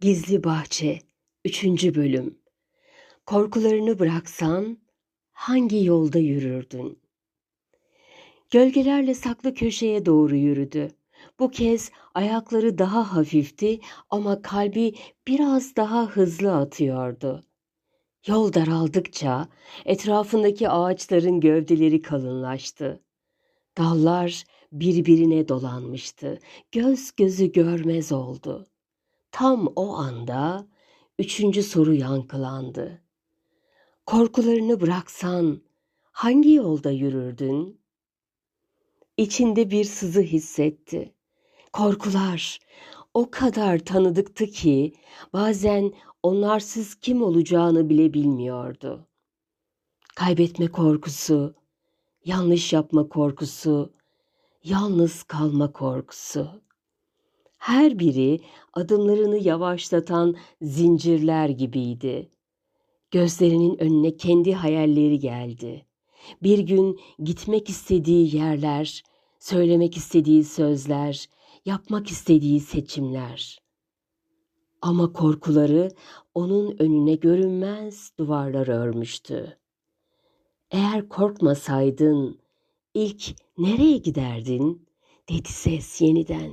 Gizli Bahçe 3. Bölüm Korkularını bıraksan hangi yolda yürürdün? Gölgelerle saklı köşeye doğru yürüdü. Bu kez ayakları daha hafifti ama kalbi biraz daha hızlı atıyordu. Yol daraldıkça etrafındaki ağaçların gövdeleri kalınlaştı. Dallar birbirine dolanmıştı. Göz gözü görmez oldu. Tam o anda üçüncü soru yankılandı. Korkularını bıraksan hangi yolda yürürdün? İçinde bir sızı hissetti. Korkular o kadar tanıdıktı ki bazen onlarsız kim olacağını bile bilmiyordu. Kaybetme korkusu, yanlış yapma korkusu, yalnız kalma korkusu. Her biri adımlarını yavaşlatan zincirler gibiydi. Gözlerinin önüne kendi hayalleri geldi. Bir gün gitmek istediği yerler, söylemek istediği sözler, yapmak istediği seçimler. Ama korkuları onun önüne görünmez duvarlar örmüştü. Eğer korkmasaydın ilk nereye giderdin? dedi ses yeniden.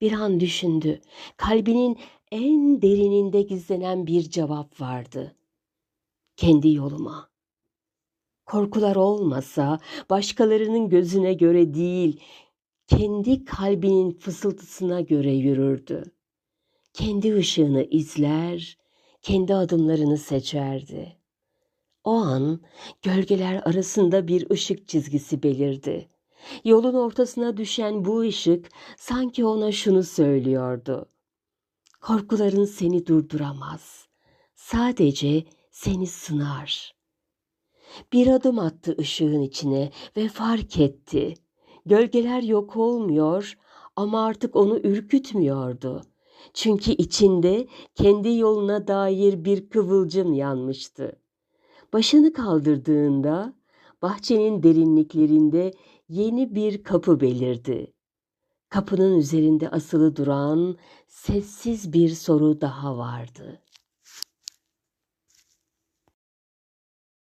Bir an düşündü. Kalbinin en derininde gizlenen bir cevap vardı. Kendi yoluma. Korkular olmasa başkalarının gözüne göre değil, kendi kalbinin fısıltısına göre yürürdü. Kendi ışığını izler, kendi adımlarını seçerdi. O an gölgeler arasında bir ışık çizgisi belirdi. Yolun ortasına düşen bu ışık sanki ona şunu söylüyordu. Korkuların seni durduramaz. Sadece seni sınar. Bir adım attı ışığın içine ve fark etti. Gölgeler yok olmuyor ama artık onu ürkütmüyordu. Çünkü içinde kendi yoluna dair bir kıvılcım yanmıştı. Başını kaldırdığında bahçenin derinliklerinde yeni bir kapı belirdi. Kapının üzerinde asılı duran sessiz bir soru daha vardı.